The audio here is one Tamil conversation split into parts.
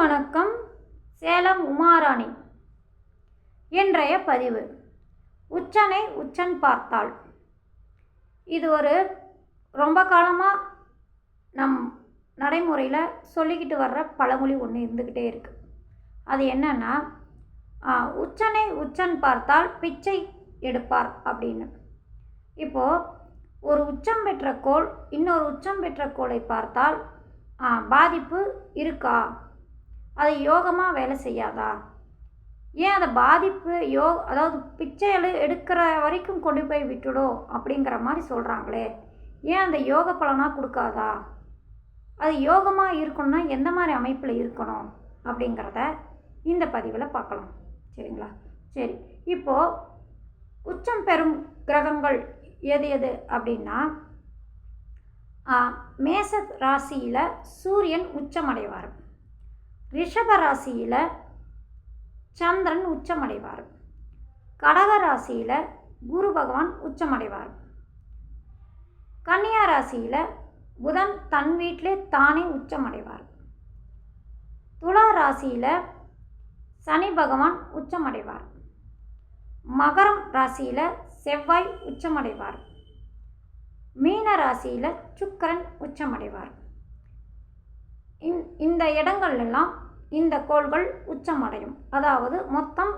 வணக்கம். சேலம் உமாராணி. இன்றைய பதிவு. உச்சனை உச்சன் பார்த்தாள். இது ஒரு ரொம்ப காலமாக நம் நடைமுறையில் சொல்லிக்கிட்டு வர்ற பழமொழி ஒன்று இருந்துக்கிட்டே இருக்குது அது என்னென்னா உச்சனை உச்சன் பார்த்தால் பிச்சை எடுப்பார் அப்படின்னு. இப்போது ஒரு உச்சம் பெற்ற கோள் இன்னொரு உச்சம் பெற்ற கோளை பார்த்தால் பாதிப்பு இருக்கா? அது யோகமாக வேலை செய்யாதா? ஏன் அதை பாதிப்பு யோ அதாவது பிச்சை எடு எடுக்கிற வரைக்கும் கொண்டு போய் விட்டுடும் அப்படிங்கிற மாதிரி சொல்கிறாங்களே ஏன் அந்த யோக பலனாக கொடுக்காதா? அது யோகமாக இருக்கணும்னா எந்த மாதிரி அமைப்பில் இருக்கணும் அப்படிங்கிறத இந்த பதிவில் பார்க்கலாம். சரிங்களா? சரி. இப்போது உச்சம் பெறும் கிரகங்கள் எது எது அப்படின்னா மேச ராசியில் சூரியன் உச்சமடைவார். ரிஷப ராசியில் சந்திரன் உச்சமடைவார். கடக ராசியில் குரு பகவான் உச்சமடைவார். கன்னியா ராசியில் புதன் தன் வீட்டிலே தானே உச்சமடைவார். துலா ராசியில் சனி பகவான் உச்சமடைவார். மகரம் ராசியில் செவ்வாய் உச்சமடைவார். மீன ராசியில் சுக்கிரன் உச்சமடைவார். இந்த இடங்கள்லாம் இந்த கோள்கள் உச்சமடையும். அதாவது மொத்தம்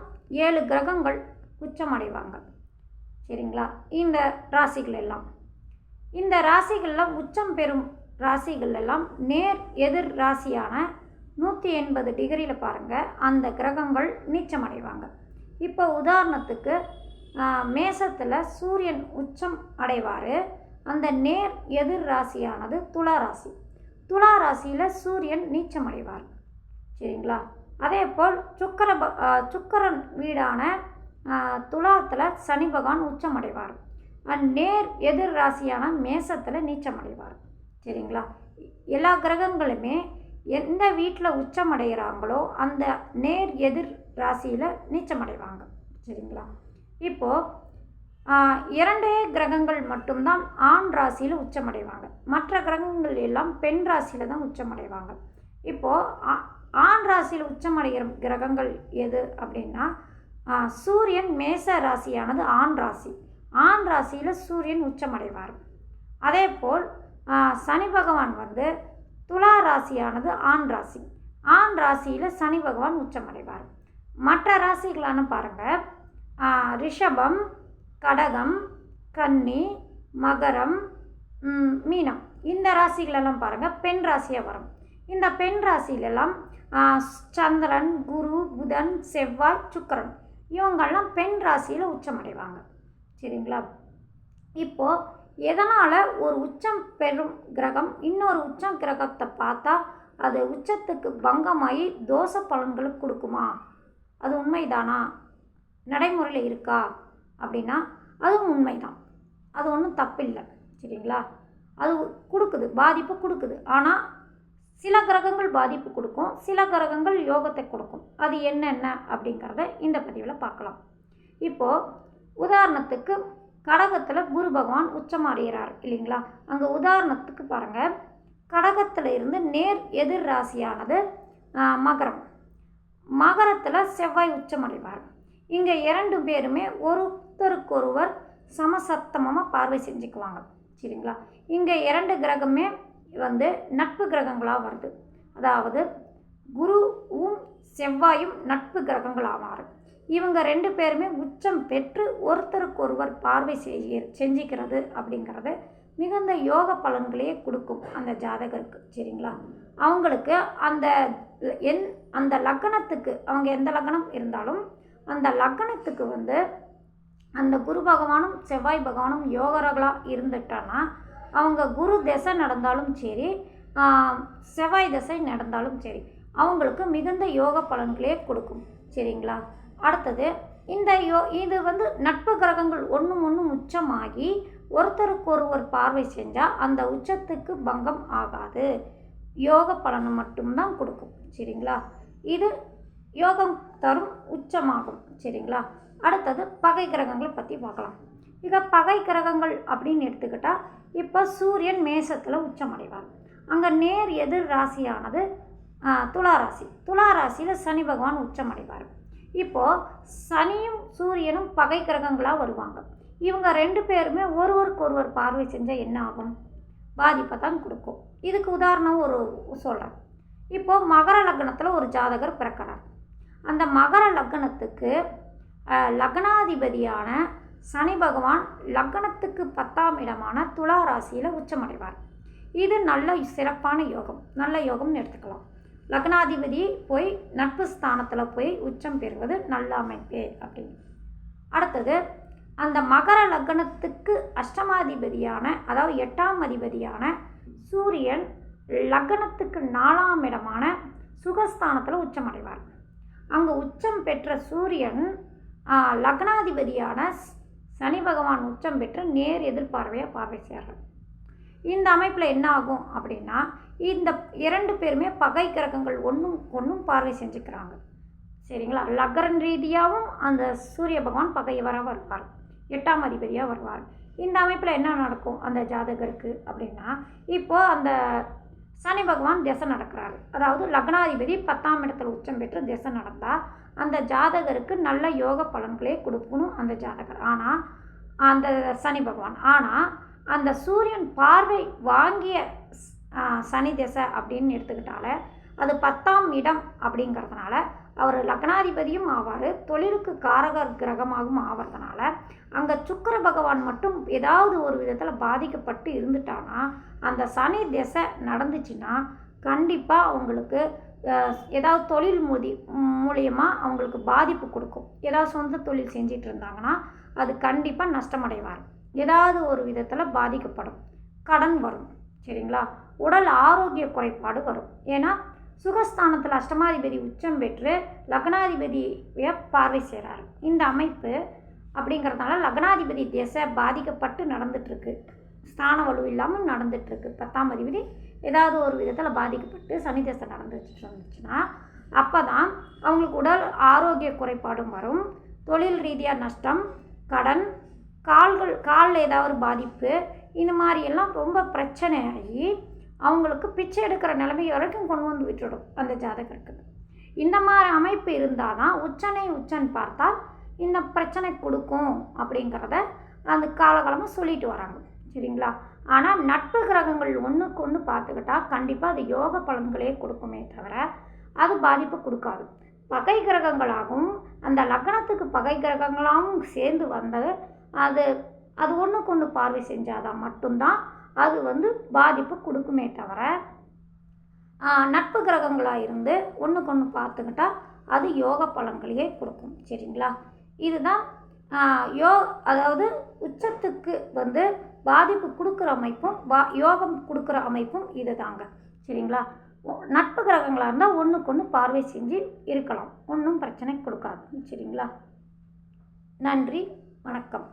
ஏழு கிரகங்கள் உச்சமடைவாங்க. சரிங்களா? இந்த ராசிகள் எல்லாம் இந்த ராசிகளில் உச்சம் பெறும் ராசிகள் எல்லாம் நேர் எதிர் ராசியான நூற்றி எண்பது டிகிரியில் பாருங்கள் அந்த கிரகங்கள் நீச்சமடைவாங்க. இப்போ உதாரணத்துக்கு மேசத்தில் சூரியன் உச்சம் அடைவார். அந்த நேர் எதிர் ராசியானது துலா ராசி. துலா ராசியில் சூரியன் நீச்சமடைவார். சரிங்களா? அதே போல் சுக்கர ப- வீடான துலாத்தில் சனி பகவான் உச்சமடைவார். அண்ட் நேர் எதிர் ராசியான மேசத்தில் நீச்சமடைவார். சரிங்களா? எல்லா கிரகங்களுமே எந்த வீட்டில் உச்சமடைகிறாங்களோ அந்த நேர் எதிர் ராசியில் நீச்சமடைவாங்க. சரிங்களா? இப்போது இரண்டே கிரகங்கள் மட்டும்தான் ஆண் ராசியில் உச்சமடைவாங்க. மற்ற கிரகங்கள் எல்லாம் பெண் ராசியில் தான் உச்சமடைவாங்க. இப்போது ஆண் ராசியில் உச்சமடைகிற கிரகங்கள் எது அப்படின்னா சூரியன் மேச ராசியானது ஆண் ராசி. ஆண் ராசியில் சூரியன் உச்சமடைவார். அதே போல் சனி பகவான் வந்து துலா ராசியானது ஆண் ராசி. ஆண் ராசியில் சனி பகவான் உச்சமடைவார். மற்ற ராசிகளான பாருங்கள் ரிஷபம் கடகம் கன்னி மகரம் மீனம். இந்த ராசிகளெல்லாம் பாருங்கள் பெண் ராசியாக வரும். இந்த பெண் ராசியிலெல்லாம் சந்திரன் குரு புதன் செவ்வாய் சுக்கிரன். இவங்கெல்லாம் பெண் ராசியில் உச்சமடைவாங்க. சரிங்களா? இப்போது எதனால் ஒரு உச்சம் பெறும் கிரகம் இன்னொரு உச்சம் கிரகத்தை பார்த்தா அது உச்சத்துக்கு பங்கமாகி தோசை பலன்களுக்கு கொடுக்குமா? அது உண்மைதானா? நடைமுறையில் இருக்கா? அப்படின்னா அதுவும் உண்மைதான். அது ஒன்றும் தப்பில்லை. சரிங்களா? அது கொடுக்குது பாதிப்பு கொடுக்குது. ஆனால் சில கிரகங்கள் பாதிப்பு கொடுக்கும் சில கிரகங்கள் யோகத்தை கொடுக்கும். அது என்னென்ன அப்படிங்கிறத இந்த பதிவில் பார்க்கலாம். இப்போது உதாரணத்துக்கு கடகத்தில் குரு பகவான் உச்சமாறுகிறார் இல்லைங்களா? அங்கே உதாரணத்துக்கு பாருங்கள் கடகத்தில் இருந்து நேர் எதிர் ராசியானது மகரம். மகரத்தில் செவ்வாய் உச்சமடைவார். இங்கே இரண்டு பேருமே ஒரு ஒருத்தருக்கொருவர் சமசத்தமமாக பார்வை செஞ்சுக்குவாங்க. சரிங்களா? இங்கே இரண்டு கிரகமே வந்து நட்பு கிரகங்களாக வருது. அதாவது குருவும் செவ்வாயும் நட்பு கிரகங்களாக இவங்க ரெண்டு பேருமே உச்சம் பெற்று ஒருத்தருக்கொருவர் பார்வை செய்ய செஞ்சுக்கிறது அப்படிங்கிறது மிகுந்த யோக பலன்களையே கொடுக்கும் அந்த ஜாதகருக்கு. சரிங்களா? அவங்களுக்கு அந்த என் அந்த லக்னத்துக்கு அவங்க எந்த லக்னம் இருந்தாலும் அந்த லக்னத்துக்கு வந்து அந்த குரு பகவானும் செவ்வாய் பகவானும் யோகர்களாக இருந்துட்டோன்னா அவங்க குரு திசை நடந்தாலும் சரி செவ்வாய் திசை நடந்தாலும் சரி அவங்களுக்கு மிகுந்த யோக பலன்களே கொடுக்கும். சரிங்களா? அடுத்தது இந்த யோ இது வந்து நட்பு கிரகங்கள் ஒன்றும் ஒன்றும் உச்சமாகி ஒருத்தருக்கொருவர் பார்வை செஞ்சால் அந்த உச்சத்துக்கு பங்கம் ஆகாது. யோக பலனை மட்டும்தான் கொடுக்கும். சரிங்களா? இது யோகம் தரும் உச்சமாகும். சரிங்களா? அடுத்தது பகை கிரகங்களை பற்றி பார்க்கலாம். இதை பகை கிரகங்கள் அப்படின்னு எடுத்துக்கிட்டால் இப்போ சூரியன் மேசத்தில் உச்சமடைவார். அங்கே நேர் எதிர் ராசியானது துலா ராசி. துலா ராசியில் சனி பகவான் உச்சமடைவார். இப்போது சனியும் சூரியனும் பகை கிரகங்களாக வருவாங்க. இவங்க ரெண்டு பேருமே ஒருவருக்கு ஒருவர் பார்வை செஞ்சால் என்ன ஆகும்? பாதிப்பை தான் கொடுக்கும். இதுக்கு உதாரணம் ஒரு சொல்கிறேன் இப்போது மகர லக்னத்தில் ஒரு ஜாதகர் பிறக்கிறார். அந்த மகர லக்னத்துக்கு லக்னாதிபதியான சனி பகவான் லக்னத்துக்கு பத்தாம் இடமான துலா ராசியில் உச்சமடைவார். இது நல்ல சிறப்பான யோகம். நல்ல யோகம்னு எடுத்துக்கலாம். லக்னாதிபதி போய் நட்பு ஸ்தானத்தில் போய் உச்சம் பெறுவது நல்ல அமைப்பு அப்படின்னு. அடுத்தது அந்த மகர லக்னத்துக்கு அஷ்டமாதிபதியான அதாவது எட்டாம் அதிபதியான சூரியன் லக்னத்துக்கு நாலாம் இடமான சுகஸ்தானத்தில் உச்சமடைவார். அங்கே உச்சம் பெற்ற சூரியன் லக்னாதிபதியான சனி பகவான் உச்சம் பெற்று நேர் எதிர்பார்வையாக பார்வை செய்கிறார். இந்த அமைப்பில் என்ன ஆகும் அப்படின்னா இந்த இரண்டு பேருமே பகை கிரகங்கள் ஒன்றும் ஒன்றும் பார்வை செஞ்சுக்கிறாங்க. சரிங்களா? லக்ரன் ரீதியாகவும் அந்த சூரிய பகவான் பகைவராக வருவார். எட்டாம் அதிபதியாக வருவார். இந்த அமைப்பில் என்ன நடக்கும் அந்த ஜாதகருக்கு அப்படின்னா இப்போது அந்த சனி பகவான் திசை நடக்கிறாரு. அதாவது லக்னாதிபதி பத்தாம் இடத்துல உச்சம் பெற்று திசை நடந்தால் அந்த ஜாதகருக்கு நல்ல யோக பலன்களே கொடுக்கணும் அந்த ஜாதகர். ஆனால் அந்த சனி பகவான். ஆனால் அந்த சூரியன் பார்வை வாங்கிய சனி திசை அப்படின்னு எடுத்துக்கிட்டாலே அது பத்தாம் இடம் அப்படிங்கிறதுனால அவர் லக்னாதிபதியும் ஆவார் தொழிலுக்கு காரகர் கிரகமாகவும் ஆவறதுனால அங்கே சுக்கிர பகவான் மட்டும் ஏதாவது ஒரு விதத்தில் பாதிக்கப்பட்டு இருந்துட்டானா அந்த சனி திசை நடந்துச்சுன்னா கண்டிப்பாக அவங்களுக்கு ஏதாவது தொழில் மூதி மூலியமாக அவங்களுக்கு பாதிப்பு கொடுக்கும். ஏதாவது சொந்த தொழில் செஞ்சிட்டு இருந்தாங்கன்னா அது கண்டிப்பாக நஷ்டமடைவார். ஏதாவது ஒரு விதத்தில் பாதிக்கப்படும். கடன் வரும். சரிங்களா? உடல் ஆரோக்கிய குறைபாடு வரும். ஏன்னா சுகஸ்தானத்தில் அஷ்டமாதிபதி உச்சம் பெற்று லக்னாதிபதியை பார்வை செய்கிறார். இந்த அமைப்பு அப்படிங்கிறதுனால லக்னாதிபதி திசை பாதிக்கப்பட்டு நடந்துட்டுருக்கு. ஸ்தான வலு இல்லாமல் நடந்துட்டுருக்கு. பத்தாம் அதிபதி ஏதாவது ஒரு விதத்தில் பாதிக்கப்பட்டு சனி திசை நடந்துட்டு இருந்துச்சுன்னா அப்போ தான் அவங்களுக்கு உடல் ஆரோக்கிய குறைபாடும் வரும். தொழில் ரீதியாக நஷ்டம் கடன் கால்கள் காலில் ஏதாவது பாதிப்பு இந்த மாதிரியெல்லாம் ரொம்ப பிரச்சனை ஆகி அவங்களுக்கு பிச்சை எடுக்கிற நிலைமை வரைக்கும் கொண்டு வந்து விட்டுடும் அந்த ஜாதகருக்கு. இந்த மாதிரி அமைப்பு இருந்தால் தான் உச்சனை உச்சன் பார்த்தால் இந்த பிரச்சனை கொடுக்கும் அப்படிங்கிறத அந்த காலகாலமாக சொல்லிட்டு வராங்க. சரிங்களா? ஆனால் நட்பு கிரகங்கள் ஒன்றுக்கு ஒன்று பார்த்துக்கிட்டா கண்டிப்பாக அது யோக பலன்களே கொடுக்குமே தவிர அது பாதிப்பு கொடுக்காது. பகை கிரகங்களாகவும் அந்த லக்னத்துக்கு பகை கிரகங்களாகவும் சேர்ந்து வந்தது அது அது ஒன்றுக்கு ஒன்று பார்வை செஞ்சாதான் மட்டும்தான் அது வந்து பாதிப்பு கொடுக்குமே தவிர நட்பு கிரகங்களாக இருந்து ஒன்றுக்கு ஒன்று பார்த்துக்கிட்டா அது யோக பலன்களையே கொடுக்கும். சரிங்களா? இதுதான் யோ அதாவது உச்சத்துக்கு வந்து பாதிப்பு கொடுக்குற அமைப்பும் பா யோகம் கொடுக்குற அமைப்பும் இது தாங்க சரிங்களா நட்பு கிரகங்களாக இருந்தால் ஒன்றுக்கு ஒன்று பார்வை செஞ்சு இருக்கலாம். ஒன்றும் பிரச்சனை கொடுக்காது. சரிங்களா? நன்றி வணக்கம்.